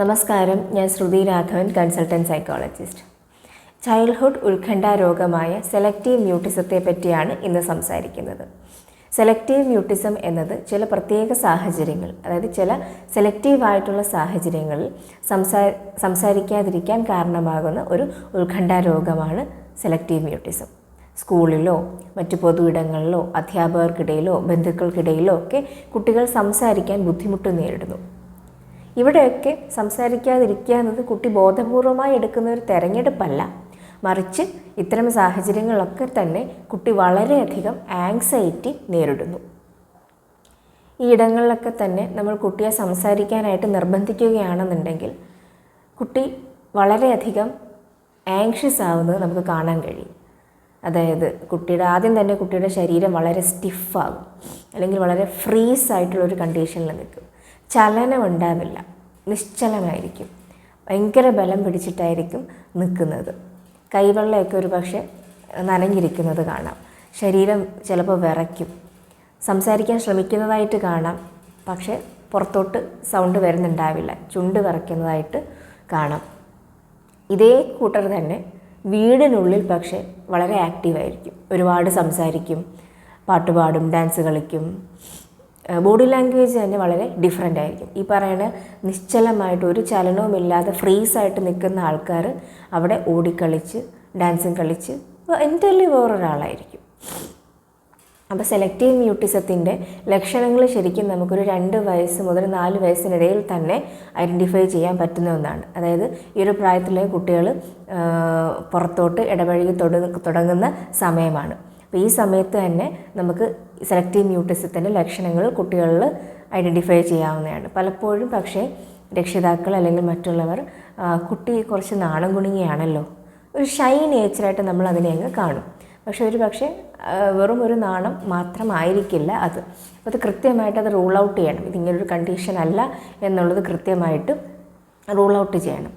നമസ്കാരം. ഞാൻ Shruti Raghavan consultant psychologist. Childhood ഉത്കണ്ഠ രോഗമായ സെലക്റ്റീവ് മ്യൂട്ടിസത്തെ പറ്റിയാണ് ഇന്ന് സംസാരിക്കുന്നത്. സെലക്റ്റീവ് മ്യൂട്ടിസം എന്നത് ചില പ്രത്യേക സാഹചര്യങ്ങൾ അതായത് ചില സെലക്റ്റീവായിട്ടുള്ള സാഹചര്യങ്ങളിൽ സംസാ സംസാരിക്കാതിരിക്കാൻ കാരണമാകുന്ന ഒരു ഉത്കണ്ഠ രോഗമാണ് സെലക്റ്റീവ് മ്യൂട്ടിസം. സ്കൂളിലോ മറ്റ് പൊതു ഇടങ്ങളിലോ അധ്യാപകർക്കിടയിലോ ബന്ധുക്കൾക്കിടയിലോ ഒക്കെ കുട്ടികൾ സംസാരിക്കാൻ ബുദ്ധിമുട്ട് നേരിടുന്നു. ഇവിടെയൊക്കെ സംസാരിക്കാതിരിക്കുക എന്നത് കുട്ടി ബോധപൂർവമായി എടുക്കുന്ന ഒരു തെരഞ്ഞെടുപ്പല്ല. മറിച്ച് ഇത്തരം സാഹചര്യങ്ങളൊക്കെ തന്നെ കുട്ടി വളരെയധികം ആങ്സൈറ്റി നേരിടുന്നു. ഈ ഇടങ്ങളിലൊക്കെ തന്നെ നമ്മൾ കുട്ടിയെ സംസാരിക്കാനായിട്ട് നിർബന്ധിക്കുകയാണെന്നുണ്ടെങ്കിൽ കുട്ടി വളരെയധികം ആങ്ഷ്യസ് ആവുന്നത് നമുക്ക് കാണാൻ കഴിയും. അതായത് കുട്ടിയുടെ ആദ്യം തന്നെ കുട്ടിയുടെ ശരീരം വളരെ സ്റ്റിഫാകും അല്ലെങ്കിൽ വളരെ ഫ്രീസ് ആയിട്ടുള്ള ഒരു കണ്ടീഷനിൽ നിൽക്കും. ചലനം ഉണ്ടാവില്ല നിശ്ചലമായിരിക്കും. ഭയങ്കര ബലം പിടിച്ചിട്ടായിരിക്കും നിൽക്കുന്നത്. കൈവെള്ളയൊക്കെ ഒരു പക്ഷേ നനഞ്ഞിരിക്കുന്നത് കാണാം. ശരീരം ചിലപ്പോൾ വിറയ്ക്കും. സംസാരിക്കാൻ ശ്രമിക്കുന്നതായിട്ട് കാണാം. പക്ഷേ പുറത്തോട്ട് സൗണ്ട് വരുന്നുണ്ടാവില്ല. ചുണ്ട് വിറയ്ക്കുന്നതായിട്ട് കാണാം. ഇതേ കൂട്ടർ തന്നെ വീടിനുള്ളിൽ പക്ഷേ വളരെ ആക്റ്റീവായിരിക്കും ഒരുപാട് സംസാരിക്കും. പാട്ടുപാടും ഡാൻസ് കളിക്കും. ബോഡി ലാംഗ്വേജ് തന്നെ വളരെ ഡിഫറെന്റ് ആയിരിക്കും. ഈ പറയുന്ന നിശ്ചലമായിട്ട് ഒരു ചലനവുമില്ലാതെ ഫ്രീസായിട്ട് നിൽക്കുന്ന ആൾക്കാർ അവിടെ ഓടിക്കളിച്ച് ഡാൻസും കളിച്ച് എന്റർലി വേറൊരാളായിരിക്കും. അപ്പോൾ സെലക്റ്റീവ് മ്യൂട്ടിസത്തിന്റെ ലക്ഷണങ്ങൾ ശരിക്കും നമുക്കൊരു രണ്ട് വയസ്സ് മുതൽ നാല് വയസ്സിനിടയിൽ തന്നെ ഐഡന്റിഫൈ ചെയ്യാൻ പറ്റുന്ന ഒന്നാണ്. അതായത് ഈ ഒരു പ്രായത്തിലെ കുട്ടികൾ പുറത്തോട്ട് ഇടപഴകി തുടങ്ങുന്ന സമയമാണ്. അപ്പോൾ ഈ സമയത്ത് തന്നെ നമുക്ക് സെലക്റ്റീവ് മ്യൂട്ടിസത്തിന്റെ ലക്ഷണങ്ങൾ കുട്ടികളിൽ ഐഡന്റിഫൈ ചെയ്യാവുന്നതാണ്. പലപ്പോഴും പക്ഷേ രക്ഷിതാക്കൾ അല്ലെങ്കിൽ മറ്റുള്ളവർ കുട്ടി കുറച്ച് നാണം കുണുങ്ങിയാണല്ലോ ഒരു ഷൈ നേച്ചറായിട്ട് നമ്മൾ അതിനെ അങ്ങ് കാണും. പക്ഷേ ഒരു പക്ഷേ വെറും ഒരു നാണം മാത്രമായിരിക്കില്ല അത്. അപ്പോൾ അത് കൃത്യമായിട്ട് അത് റൂൾ ഔട്ട് ചെയ്യണം. ഇതിങ്ങനൊരു കണ്ടീഷൻ അല്ല എന്നുള്ളത് കൃത്യമായിട്ട് റൂൾ ഔട്ട് ചെയ്യണം.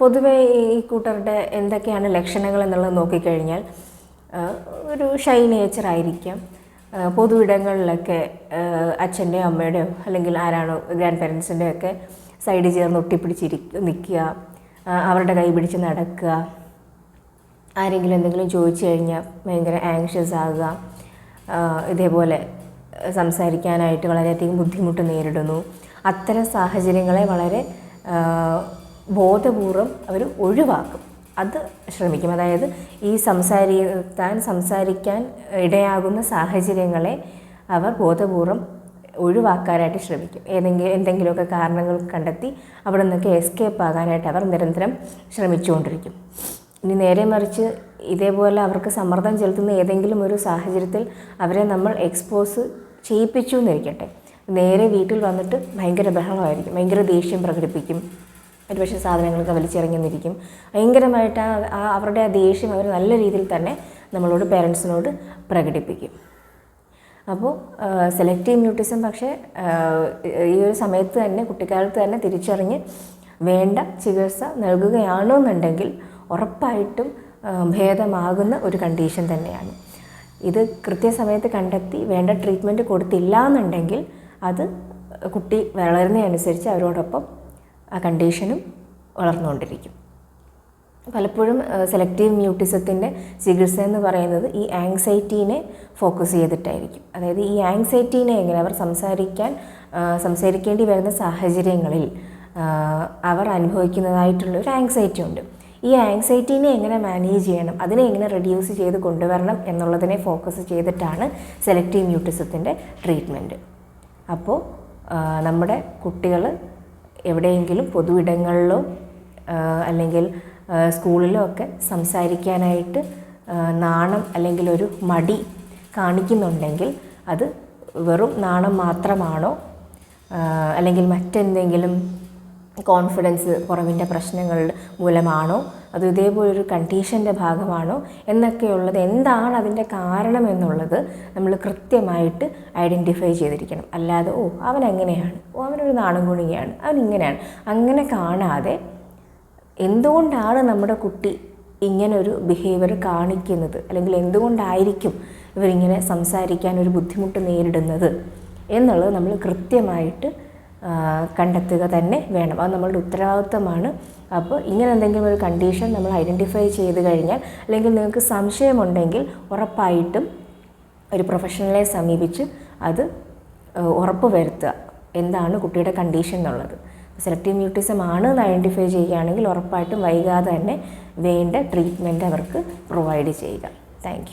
പൊതുവേ ഈ കൂട്ടരുടെ എന്തൊക്കെയാണ് ലക്ഷണങ്ങൾ എന്നുള്ളത് നോക്കിക്കഴിഞ്ഞാൽ ഒരു ഷൈ നേച്ചർ ആയിരിക്കാം. പൊതു ഇടങ്ങളിലൊക്കെ അച്ഛന്റെയോ അമ്മയുടെയോ അല്ലെങ്കിൽ ആരാണോ ഗ്രാൻഡ് പേരൻസിന്റെയോ ഒക്കെ സൈഡിൽ ചേർന്ന് ഒട്ടിപ്പിടിച്ചിരി നിൽക്കുക അവരുടെ കൈ പിടിച്ച് നടക്കുക ആരെങ്കിലും എന്തെങ്കിലും ചോദിച്ചു കഴിഞ്ഞാൽ ഭയങ്കര ആങ്ഷ്യസ് ആകുക ഇതേപോലെ സംസാരിക്കാനായിട്ട് വളരെയധികം ബുദ്ധിമുട്ട് നേരിടുന്നു. അത്തരം സാഹചര്യങ്ങളെ വളരെ ബോധപൂർവം അവർ ഒഴിവാക്കും. അത് ശ്രമിക്കും. അതായത് ഈ സംസാരി താൻ സംസാരിക്കാൻ ഇടയാകുന്ന സാഹചര്യങ്ങളെ അവർ ബോധപൂർവം ഒഴിവാക്കാനായിട്ട് ശ്രമിക്കും. ഏതെങ്കിലും എന്തെങ്കിലുമൊക്കെ കാരണങ്ങൾ കണ്ടെത്തി അവിടെ നിന്നൊക്കെ എസ്കേപ്പ് ആകാനായിട്ട് അവർ നിരന്തരം ശ്രമിച്ചുകൊണ്ടിരിക്കും. ഇനി നേരെ മറിച്ച് ഇതേപോലെ അവർക്ക് സമ്മർദ്ദം ചെലുത്തുന്ന ഏതെങ്കിലും ഒരു സാഹചര്യത്തിൽ അവരെ നമ്മൾ എക്സ്പോസ് ചെയ്യിപ്പിച്ചു എന്നിരിക്കട്ടെ. നേരെ വീട്ടിൽ വന്നിട്ട് ഭയങ്കര ബഹളമായിരിക്കും. ഭയങ്കര ദേഷ്യം പ്രകടിപ്പിക്കും. ഒരുപക്ഷെ സാധനങ്ങളൊക്കെ വലിച്ചിറങ്ങിന്നിരിക്കും ഭയങ്കരമായിട്ട് ആ അവരുടെ ആ ദേഷ്യം അവർ നല്ല രീതിയിൽ തന്നെ നമ്മളോട് പേരൻസിനോട് പ്രകടിപ്പിക്കും. അപ്പോൾ സെലക്റ്റീവ് മ്യൂട്ടിസം പക്ഷേ ഈ ഒരു സമയത്ത് തന്നെ കുട്ടിക്കാലത്ത് തന്നെ തിരിച്ചറിഞ്ഞ് വേണ്ട ചികിത്സ നൽകുകയാണോ എന്നുണ്ടെങ്കിൽ ഉറപ്പായിട്ടും ഭേദമാകുന്ന ഒരു കണ്ടീഷൻ തന്നെയാണ്. ഇത് കൃത്യസമയത്ത് കണ്ടെത്തി വേണ്ട ട്രീറ്റ്മെന്റ് കൊടുത്തില്ല എന്നുണ്ടെങ്കിൽ അത് കുട്ടി വളരുന്നതനുസരിച്ച് അവരോടൊപ്പം ആ കണ്ടീഷനും വളർന്നുകൊണ്ടിരിക്കും. പലപ്പോഴും സെലക്റ്റീവ് മ്യൂട്ടിസത്തിന്റെ ചികിത്സ എന്ന് പറയുന്നത് ഈ ആങ്സൈറ്റീനെ ഫോക്കസ് ചെയ്തിട്ടായിരിക്കും. അതായത് ഈ ആങ്സൈറ്റീനെ എങ്ങനെ അവർ സംസാരിക്കാൻ സംസാരിക്കേണ്ടി വരുന്ന സാഹചര്യങ്ങളിൽ അവർ അനുഭവിക്കുന്നതായിട്ടുള്ള ഒരു ആങ്സൈറ്റി ഉണ്ട്. ഈ ആങ്സൈറ്റീനെ എങ്ങനെ മാനേജ് ചെയ്യണം അതിനെ എങ്ങനെ റെഡ്യൂസ് ചെയ്ത് കൊണ്ടുവരണം എന്നുള്ളതിനെ ഫോക്കസ് ചെയ്തിട്ടാണ് സെലക്റ്റീവ് മ്യൂട്ടിസത്തിന്റെ ട്രീറ്റ്മെന്റ് അപ്പോൾ നമ്മുടെ കുട്ടികൾ എവിടെയെങ്കിലും പൊതു ഇടങ്ങളിലോ അല്ലെങ്കിൽ സ്കൂളിലോ ഒക്കെ സംസാരിക്കാനായിട്ട് നാണം അല്ലെങ്കിൽ ഒരു മടി കാണിക്കുന്നുണ്ടെങ്കിൽ അത് വെറും നാണം മാത്രമാണോ? അല്ലെങ്കിൽ മറ്റെന്തെങ്കിലും കോൺഫിഡൻസ് കുറവിന്റെ പ്രശ്നങ്ങൾ മൂലമാണോ? അത് ഇതേപോലൊരു കണ്ടീഷന്റെ ഭാഗമാണോ? എന്നൊക്കെയുള്ളത് എന്താണ് അതിന്റെ കാരണം എന്നുള്ളത് നമ്മൾ കൃത്യമായിട്ട് ഐഡന്റിഫൈ ചെയ്തിരിക്കണം. അല്ലാതെ ഓ അവൻ അങ്ങനെയാണ് ഓ അവനൊരു നാണം കുണിയാണ് അവൻ ഇങ്ങനെയാണ്. അങ്ങനെ കാണാതെ എന്തുകൊണ്ടാണ് നമ്മുടെ കുട്ടി ഇങ്ങനൊരു ബിഹേവിയർ കാണിക്കുന്നത്? അല്ലെങ്കിൽ എന്തുകൊണ്ടായിരിക്കും ഇവരിങ്ങനെ സംസാരിക്കാൻ ഒരു ബുദ്ധിമുട്ട് നേരിടുന്നത്? എന്നുള്ളത് നമ്മൾ കൃത്യമായിട്ട് കണ്ടെത്തുക തന്നെ വേണം. അത് നമ്മളുടെ ഉത്തരവാദിത്വമാണ്. അപ്പോൾ ഇങ്ങനെ എന്തെങ്കിലും ഒരു കണ്ടീഷൻ നമ്മൾ ഐഡന്റിഫൈ ചെയ്ത് കഴിഞ്ഞാൽ അല്ലെങ്കിൽ നിങ്ങൾക്ക് സംശയമുണ്ടെങ്കിൽ ഉറപ്പായിട്ടും ഒരു പ്രൊഫഷണലെ സമീപിച്ച് അത് ഉറപ്പ് വരുത്തുക. എന്താണ് കുട്ടിയുടെ കണ്ടീഷൻ എന്നുള്ളത്. സെലക്റ്റീവ് മ്യൂട്ടിസം ആണ് എന്ന് ഐഡന്റിഫൈ ചെയ്യുകയാണെങ്കിൽ ഉറപ്പായിട്ടും വൈകാതെ തന്നെ വേണ്ട ട്രീറ്റ്മെന്റ് അവർക്ക് പ്രൊവൈഡ് ചെയ്യുക. താങ്ക്